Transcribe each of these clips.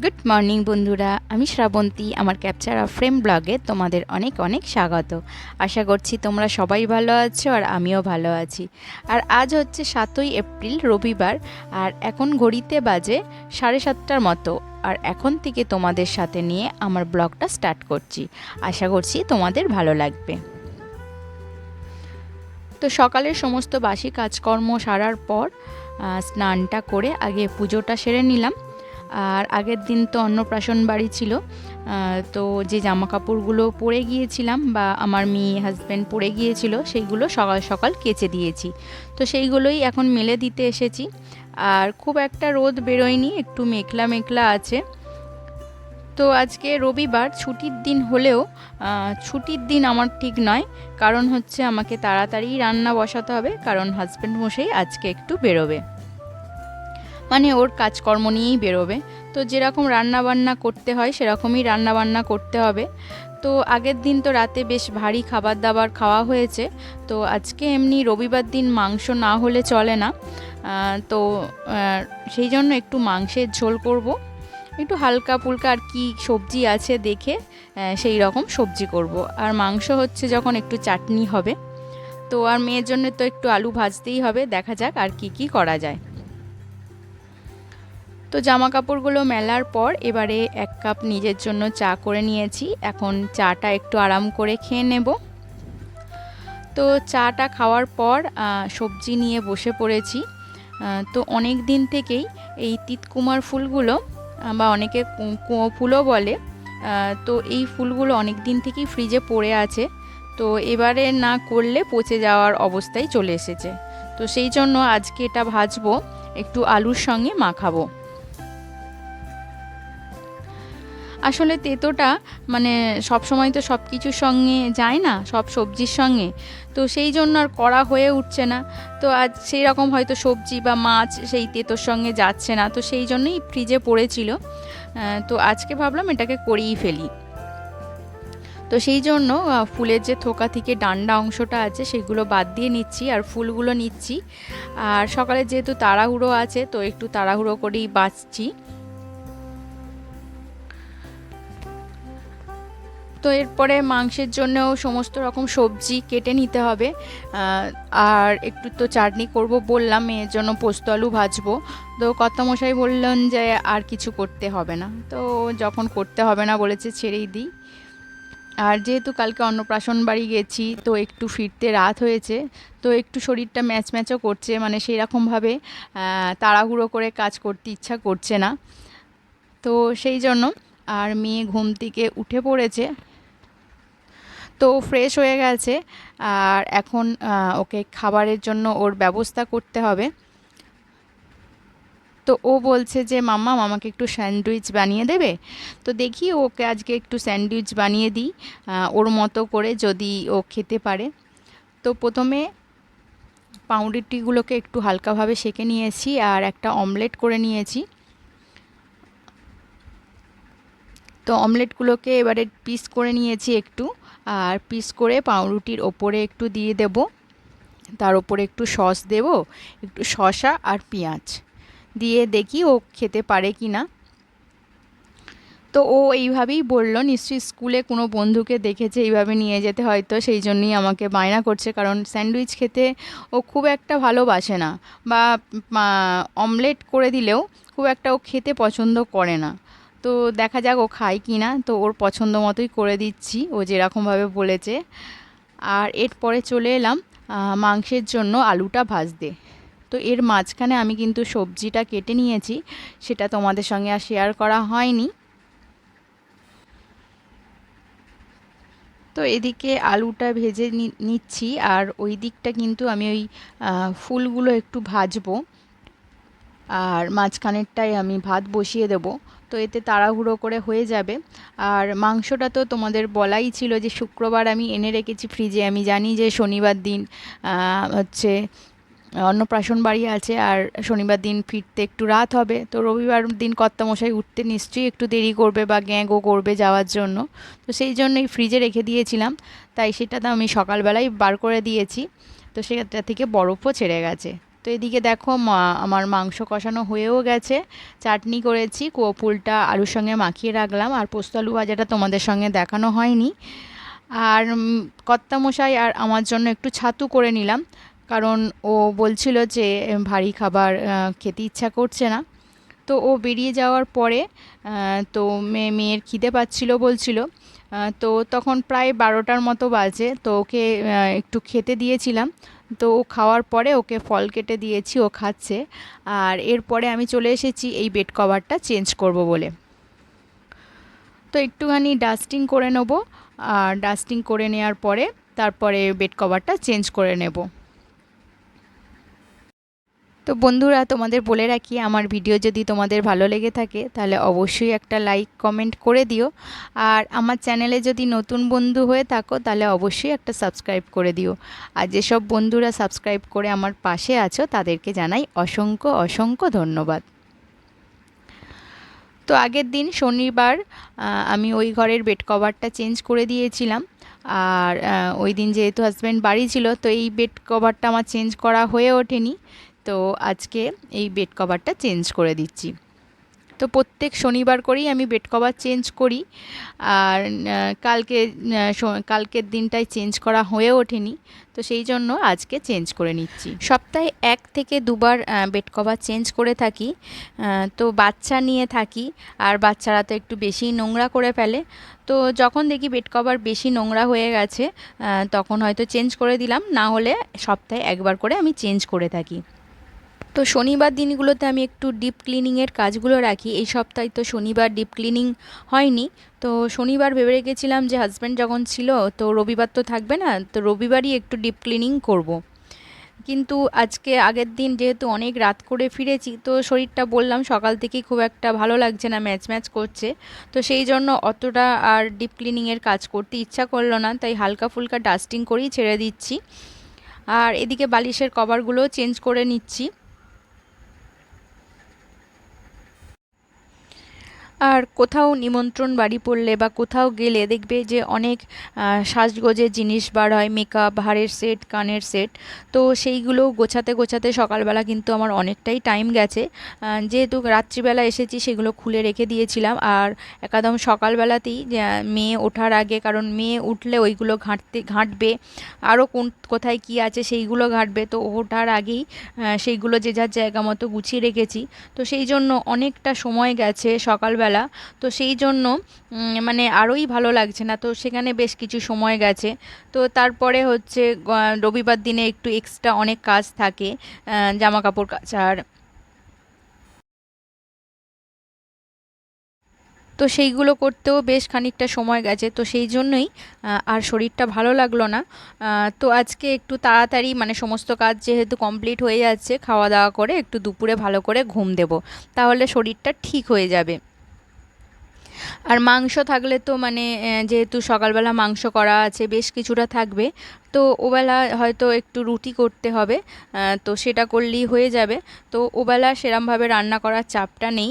Good morning বন্ধুরা। আমি শ্রাবন্তী, আমার ক্যাপচার অফ ফ্রেম ব্লগে তোমাদের অনেক অনেক স্বাগত। আশা করছি তোমরা সবাই ভালো আছো আর আমিও ভালো আছি। আর আজ হচ্ছে সাতই এপ্রিল, রবিবার, আর এখন ঘড়িতে বাজে সাড়ে সাতটার মতো। আর এখন থেকে তোমাদের সাথে নিয়ে আমার ব্লগটা স্টার্ট করছি। আশা করছি তোমাদের ভালো লাগবে। তো সকালের সমস্ত বাসি কাজকর্ম সারার পর স্নানটা করে আগে পুজোটা সেরে নিলাম। আর আগের দিন তো অন্নপ্রাশন বাড়ি ছিল তো যে জামা কাপড়গুলো পরে গিয়েছিলাম বা আমার মেয়ে হাজব্যান্ড পরে গিয়েছিল, সেইগুলো সকাল সকাল কেচে দিয়েছি। তো সেইগুলোই এখন মেলে দিতে এসেছি। আর খুব একটা রোদ বেরোয়নি, একটু মেঘলা মেঘলা আছে। তো আজকে রবিবার, ছুটির দিন হলেও ছুটির দিন আমার ঠিক নয়। কারণ হচ্ছে আমাকে তাড়াতাড়ি রান্না বসাতে হবে, কারণ হাজব্যান্ড মশাই আজকে একটু বেরোবে। মানে ওর কাজকর্ম নিয়েই বেরোবে। তো যেরকম রান্নাবান্না করতে হয়, সেরকমই রান্নাবান্না করতে হবে। তো আগের দিন তো রাতে বেশ ভারী খাবার দাবার খাওয়া হয়েছে। তো আজকে এমনি রবিবার দিন মাংস না হলে চলে না। তো সেই জন্য একটু মাংসের ঝোল করব। একটু হালকা ফুলকা আর কি সবজি আছে দেখে সেই রকম সবজি করব। আর মাংস হচ্ছে যখন একটু চাটনি হবে। তো আর মেয়ের জন্য তো একটু আলু ভাজতেই হবে। দেখা যাক আর কি কি করা যায়। তো জামা কাপড়গুলো মেলার পর এবারে এক কাপ নিজের জন্য চা করে নিয়েছি। এখন চাটা একটু আরাম করে খেয়ে নেব। তো চাটা খাওয়ার পর সবজি নিয়ে বসে পড়েছি। তো অনেক দিন থেকেই এই তিতকুমার ফুলগুলো বা অনেকে কুঁয়ো ফুলও বলে তো এই ফুলগুলো অনেক দিন থেকেই ফ্রিজে পড়ে আছে। তো এবারে না করলে পচে যাওয়ার অবস্থায় চলে এসেছে। তো সেই জন্য আজকে এটা ভাজবো, একটু আলুর সঙ্গে মাখাবো। আসলে তেতোটা মানে সব সময় তো সব কিছুর সঙ্গে যায় না, সব সবজির সঙ্গে। তো সেই জন্য আর করা হয়ে উঠছে না। তো আজ সেই রকম হয়তো সবজি বা মাছ সেই তেতোর সঙ্গে যাচ্ছে না। তো সেই জন্যই ফ্রিজে পড়েছিল। তো আজকে ভাবলাম এটাকে করেই ফেলি। তো সেই জন্য ফুলের যে থোকা থেকে ডান্ডা অংশটা আছে সেগুলো বাদ দিয়ে নিচ্ছি আর ফুলগুলো নিচ্ছি। আর সকালে যেহেতু তাড়াহুড়ো আছে, তো একটু তাড়াহুড়ো করেই বাঁচছি। তো এরপরে মাংসের জন্যও সমস্ত রকম সবজি কেটে নিতে হবে। আর একটু তো চাটনি করব বললাম মেয়ের জন্য পোস্ত আলু ভাজবো। তো কর্তামশাই বললেন যে আর কিছু করতে হবে না। তো যখন করতে হবে না বলেছে ছেড়েই দিই। আর যেহেতু কালকে অন্নপ্রাশন বাড়ি গেছি, তো একটু ফিরতে রাত হয়েছে, তো একটু শরীরটা ম্যাচ ম্যাচও করছে মানে সেই রকমভাবে তাড়াহুড়ো করে কাজ করতে ইচ্ছা করছে না। তো সেই জন্য আর মেয়ে ঘুম থেকে উঠে পড়েছে। তো ফ্রেশ হয়ে গেছে। আর এখন ওকে খাবারের জন্য ওর ব্যবস্থা করতে হবে। তো ও বলছে যে, মাম্মা আমাকে একটু স্যান্ডউইচ বানিয়ে দেবে? তো দেখি ওকে আজকে একটু স্যান্ডউইচ বানিয়ে দিই ওর মতো করে যদি ও খেতে পারে। তো প্রথমে পাউরুটিগুলোকে একটু হালকাভাবে সেঁকে নিয়েছি আর একটা অমলেট করে নিয়েছি। তো অমলেটগুলোকে এবারে পিস করে নিয়েছি একটু। আর পিস করে পাউরুটির ওপরে একটু দিয়ে দেব। তার ওপরে একটু সস দেব, একটু শসা আর পেঁয়াজ। দিয়ে দেখি ও খেতে পারে কি না। তো ও এইভাবেই বলল, নিশ্চয়ই স্কুলে কোনো বন্ধুকে দেখেছে এইভাবে নিয়ে যেতে, হয়তো সেই জন্যই আমাকে বায়না করছে, কারণ স্যান্ডউইচ খেতে ও খুব একটা ভালোবাসে না। বা অমলেট করে দিলেও খুব একটা ও খেতে পছন্দ করে না। তো দেখা যাক ও খায় কি না। তো ওর পছন্দ মতোই করে দিচ্ছি, ও যেরকমভাবে বলেছে। আর এরপরে চলে এলাম মাংসের জন্য আলুটা ভাজতে। তো এর মাঝখানে আমি কিন্তু সবজিটা কেটে নিয়েছি, সেটা তোমাদের সঙ্গে আর শেয়ার করা হয়নি। তো এদিকে আলুটা ভেজে নিচ্ছি, আর ওই দিকটা কিন্তু আমি ওই ফুলগুলো একটু ভাজবো। আর মাঝখানেরটায় আমি ভাত বসিয়ে দেবো। তো এতে তাড়াহুড়ো করে হয়ে যাবে। আর মাংসটা তো তোমাদের বলাই ছিল যে শুক্রবার আমি এনে রেখেছি ফ্রিজে আমি জানি যে শনিবার দিন হচ্ছে অন্নপ্রাশন বাড়ি আছে আর শনিবার দিন ফিরতে একটু রাত হবে। তো রবিবার দিন কর্তামশাই উঠতে নিশ্চয়ই একটু দেরি করবে বা গ্যাঁগো করবে যাওয়ার জন্য। তো সেই জন্যই ফ্রিজে রেখে দিয়েছিলাম। তাই সেটা তো আমি সকালবেলায় বার করে দিয়েছি। তো সেটা থেকে বরফও ছেড়ে গেছে। তো এদিকে দেখো আমার মাংস কষানো হয়েও গেছে। চাটনি করেছি কুয়োপুলটা আলুর সঙ্গে মাখিয়ে রাখলাম আর পোস্ত আলু ভাজাটা তোমাদের সঙ্গে দেখানো হয়নি। আর উম, কর্তামশাই আর আমার জন্য একটু ছাতু করে নিলাম কারণ ও বলছিল যে ভারী খাবার খেতে ইচ্ছা করছে না। তো ও বেরিয়ে যাওয়ার পরে তো মেয়ে মেয়ের খিদে পাচ্ছিল বলছিল তো তখন প্রায় বারোটার মতো বাজে তো ওকে একটু খেতে দিয়েছিলাম। তো ও খাওয়ার পরে ওকে ফল কেটে দিয়েছি, ও খাচ্ছে। আর এরপরে আমি চলে এসেছি এই বেড কভারটা চেঞ্জ করব বলে। তো একটুখানি ডাস্টিং করে নেব। আর ডাস্টিং করে নেওয়ার পরে তারপরে বেড কভারটা চেঞ্জ করে নেব। তো বন্ধুরা, তোমাদের বলে রাখি, আমার ভিডিও যদি তোমাদের ভালো লেগে থাকে, তাহলে অবশ্যই একটা লাইক কমেন্ট করে দিও। আর আমার চ্যানেলে যদি নতুন বন্ধু হয়ে থাকো, তাহলে অবশ্যই একটা সাবস্ক্রাইব করে দিও। আর যেসব বন্ধুরা সাবস্ক্রাইব করে আমার পাশে আছো, তাদেরকে জানাই অসংখ্য অসংখ্য ধন্যবাদ। তো আগের দিন শনিবার আমি ওই ঘরের বেড কভারটা চেঞ্জ করে দিয়েছিলাম। আর ওই দিন যেহেতু হাজব্যান্ড বাড়ি ছিল, তো এই বেড কভারটা আমার চেঞ্জ করা হয়ে ওঠেনি। তো আজকে এই বেড কভারটা চেঞ্জ করে দিচ্ছি। তো প্রত্যেক শনিবার করেই আমি বেড কভার চেঞ্জ করি। আর কালকে কালকের দিনটাই চেঞ্জ করা হয়ে ওঠেনি। তো সেই জন্য আজকে চেঞ্জ করে নিচ্ছি। সপ্তাহে এক থেকে দুবার বেড কভার চেঞ্জ করে থাকি। তো বাচ্চা নিয়ে থাকি। আর বাচ্চারা তো একটু বেশি নোংরা করে ফেলে। তো যখন দেখি বেড কভার বেশি নোংরা হয়ে গেছে তখন হয়তো চেঞ্জ করে দিলাম। না হলে সপ্তাহে একবার করে আমি চেঞ্জ করে থাকি। তো শনিবার দিনগুলোতে আমি একটু ডিপ ক্লিনিংয়ের কাজগুলো রাখি। এই সপ্তাহে তো শনিবার ডিপ ক্লিনিং হয়নি। তো শনিবার ভেবে রেখেছিলাম যে হাজব্যান্ড যখন ছিল, তো রবিবার তো থাকবে না, তো রবিবারই একটু ডিপ ক্লিনিং করব। কিন্তু আজকে আগের দিন যেহেতু অনেক রাত করে ফিরেছি, তো শরীরটা বললাম সকাল থেকেই খুব একটা ভালো লাগছে না, ম্যাচ ম্যাচ করছে। তো সেই জন্য অতটা আর ডিপ ক্লিনিংয়ের কাজ করতে ইচ্ছা করল না, তাই হালকা ফুলকা ডাস্টিং করেই ছেড়ে দিচ্ছি। আর এদিকে বালিশের কভারগুলোও চেঞ্জ করে নিচ্ছি। আর কোথাও নিমন্ত্রণ বাড়ি পড়লে বা কোথাও গেলে দেখবে যে অনেক সাজগোজের জিনিস বার হয় মেকআপ হাড়ের সেট কানের সেট তো সেইগুলো গোছাতে গোছাতে সকালবেলা কিন্তু আমার অনেকটাই টাইম গেছে। যেহেতু রাত্রিবেলা এসেছি সেগুলো খুলে রেখে দিয়েছিলাম। আর একদম সকালবেলাতেই মেয়ে ওঠার আগে, কারণ মেয়ে উঠলে ওইগুলো ঘাঁটতে, ঘাঁটবে। আরও কোন, কোথায় কি আছে সেইগুলো ঘাঁটবে। তো ওঠার আগেই সেইগুলো যে যার জায়গা মতো গুছিয়ে রেখেছি। তো সেই জন্য অনেকটা সময় গেছে সকালবেলা। তো সেই জন্য মানে আরোই ভালো লাগছে না। তো সেখানে বেশ কিছু সময় গেছে। তো তারপরে হচ্ছে রবিবার দিনে একটু এক্সট্রা অনেক কাজ থাকে জামা কাপড় কাচার। তো সেইগুলো করতেও বেশ খানিকটা সময় গেছে। তো সেই জন্যই আর শরীরটা ভালো লাগল না। তো আজকে একটু তাড়াতাড়ি মানে সমস্ত কাজ যেহেতু কমপ্লিট হয়ে যাচ্ছে, খাওয়া দাওয়া করে একটু দুপুরে ভালো করে ঘুম দেবো। তাহলে শরীরটা ঠিক হয়ে যাবে। আর মাংস থাকলে তো মানে যেহেতু সকালবেলা মাংস করা আছে, বেশ কিছুটা থাকবে। তো ওবেলা হয়তো একটু রুটি করতে হবে তো সেটা করলেই হয়ে যাবে। তো ওবেলা সেরমভাবে রান্না করার চাপটা নেই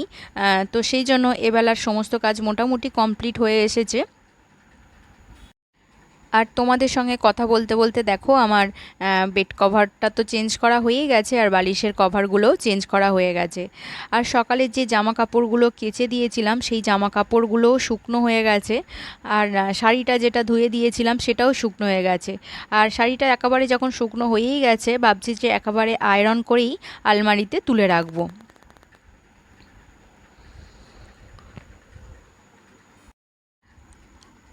তো সেই জন্য এবেলার সমস্ত কাজ মোটামুটি কমপ্লিট হয়ে এসেছে। আর তোমাদের সঙ্গে কথা বলতে বলতে দেখো আমার বেড কভারটা তো চেঞ্জ করা হয়েই গেছে আর বালিশের কভারগুলোও চেঞ্জ করা হয়ে গেছে। আর সকালে যে জামা কাপড়গুলো কেচে দিয়েছিলাম, সেই জামা কাপড়গুলোও শুকনো হয়ে গেছে। আর শাড়িটা যেটা ধুয়ে দিয়েছিলাম, সেটাও শুকনো হয়ে গেছে। আর শাড়িটা একেবারে যখন শুকনো হয়েই গেছে, ভাবছি যে একেবারে আয়রন করেই আলমারিতে তুলে রাখব।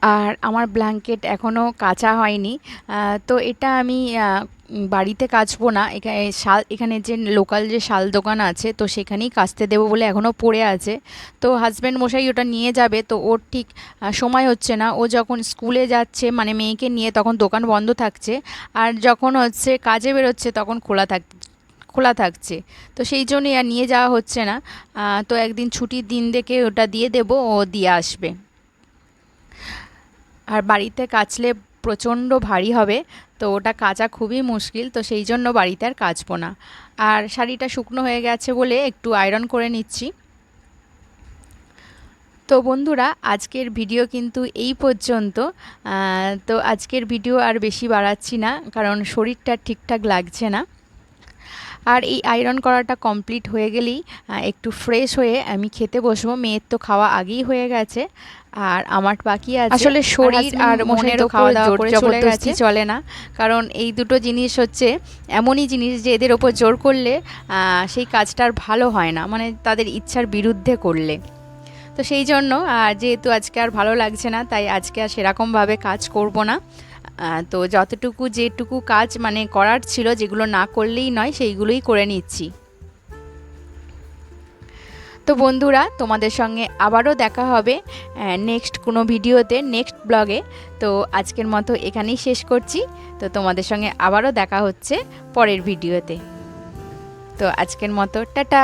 আর আমার ব্ল্যাঙ্কেট এখনও কাচা হয়নি। তো এটা আমি বাড়িতে কাচবো না। এখানে শাল, এখানে যে লোকাল যে শাল দোকান আছে, তো সেখানেই কাচতে দেবো বলে এখনও পড়ে আছে। তো হাজব্যান্ড মশাই ওটা নিয়ে যাবে, তো ওর ঠিক সময় হচ্ছে না। ও যখন স্কুলে যাচ্ছে মানে মেয়েকে নিয়ে তখন দোকান বন্ধ থাকছে। আর যখন হচ্ছে কাজে বেরোচ্ছে, তখন খোলা থাক, খোলা থাকছে। তো সেই জন্যই আর নিয়ে যাওয়া হচ্ছে না। তো একদিন ছুটির দিন দেখে ওটা দিয়ে দেবো, ও দিয়ে আসবে। আর বাড়িতে কাচলে প্রচণ্ড ভারী হবে, তো ওটা কাচা খুবই মুশকিল, তো সেই জন্য বাড়িতে আর কাচবো না। আর শাড়িটা শুকনো হয়ে গেছে বলে একটু আয়রন করে নিচ্ছি। তো বন্ধুরা, আজকের ভিডিও কিন্তু এই পর্যন্ত। তো আজকের ভিডিও আর বেশি বাড়াচ্ছি না, কারণ শরীরটা ঠিকঠাক লাগছে না। আর এই আয়রন করাটা কমপ্লিট হয়ে গেলেই একটু ফ্রেশ হয়ে আমি খেতে বসবো। মেয়ের তো খাওয়া আগেই হয়ে গেছে। আর আমার বাকি আছে। আসলে শরীর আর মনের খাওয়া দাওয়া করে চলে গেছে। চলে না। কারণ এই দুটো জিনিস হচ্ছে এমনই জিনিস যে এদের ওপর জোর করলে সেই কাজটা আর ভালো হয় না। মানে তাদের ইচ্ছার বিরুদ্ধে করলে। তো সেই জন্য আর যেহেতু আজকে আর ভালো লাগছে না তাই আজকে আর সেরকমভাবে কাজ করব না। তো যতটুকু যেটুকু কাজ মানে করার ছিল, যেগুলো না করলেই নয়, সেইগুলোই করে নিচ্ছি। তো বন্ধুরা, তোমাদের সঙ্গে আবারও দেখা হবে নেক্সট কোনো ভিডিওতে নেক্সট ব্লগে তো আজকের মতো এখানেই শেষ করছি। তো তোমাদের সঙ্গে আবারও দেখা হচ্ছে পরের ভিডিওতে। তো আজকের মতো, টাটা!